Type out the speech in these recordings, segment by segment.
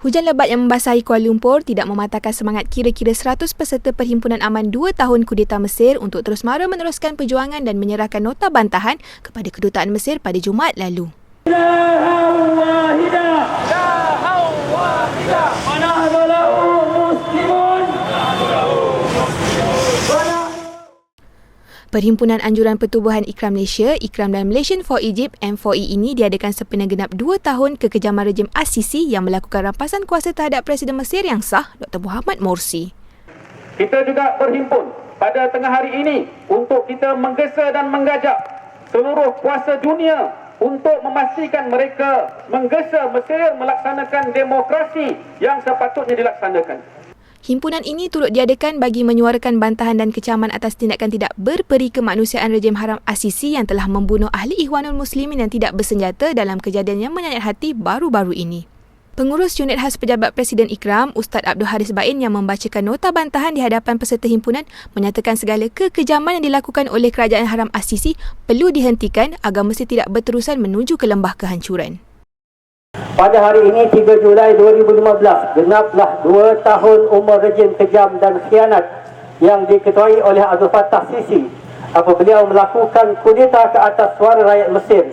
Hujan lebat yang membasahi Kuala Lumpur tidak mematahkan semangat kira-kira 100 peserta Perhimpunan Aman 2 tahun Kudeta Mesir untuk terus mara meneruskan perjuangan dan menyerahkan nota bantahan kepada Kedutaan Mesir pada Jumaat lalu. Perhimpunan Anjuran Pertubuhan Ikram Malaysia, Ikram dan Malaysian for Egypt M4E ini diadakan sempena genap 2 tahun kekejaman rejim Asisi yang melakukan rampasan kuasa terhadap Presiden Mesir yang sah, Dr. Muhammad Morsi. Kita juga berhimpun pada tengah hari ini untuk kita menggesa dan menggajak seluruh kuasa dunia untuk memastikan mereka menggesa Mesir melaksanakan demokrasi yang sepatutnya dilaksanakan. Himpunan ini turut diadakan bagi menyuarakan bantahan dan kecaman atas tindakan tidak berperi kemanusiaan rejim haram Asisi yang telah membunuh ahli Ikhwanul Muslimin yang tidak bersenjata dalam kejadian yang menyayat hati baru-baru ini. Pengurus Unit Khas Pejabat Presiden Ikram, Ustaz Abdul Haris Bain yang membacakan nota bantahan di hadapan peserta himpunan menyatakan segala kekejaman yang dilakukan oleh kerajaan haram Asisi perlu dihentikan agar mesti tidak berterusan menuju ke lembah kehancuran. Pada hari ini 3 Julai 2015 genaplah 2 tahun umur rejim kejam dan khianat yang diketuai oleh Abdul Fattah Sisi apabila melakukan kudeta ke atas suara rakyat Mesir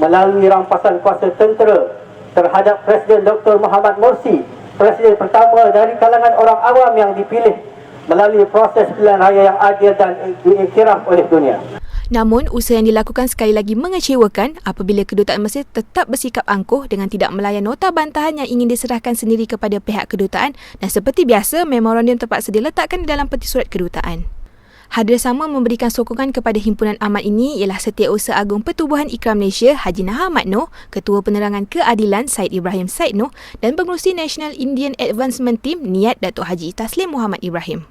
melalui rampasan kuasa tentera terhadap Presiden Dr. Muhammad Morsi Presiden pertama dari kalangan orang awam yang dipilih melalui proses pilihan raya yang adil dan diiktiraf oleh dunia. Namun, usaha yang dilakukan sekali lagi mengecewakan apabila kedutaan Mesir tetap bersikap angkuh dengan tidak melayan nota bantahan yang ingin diserahkan sendiri kepada pihak kedutaan dan seperti biasa, memorandum terpaksa diletakkan di dalam peti surat kedutaan. Hadir sama memberikan sokongan kepada himpunan amat ini ialah Setiausaha Agung Pertubuhan Ikram Malaysia Haji Naha Ahmad Noh, Ketua Penerangan Keadilan Said Ibrahim Said Noh dan Pengurusi National Indian Advancement Team Niat Datuk Haji Taslim Muhammad Ibrahim.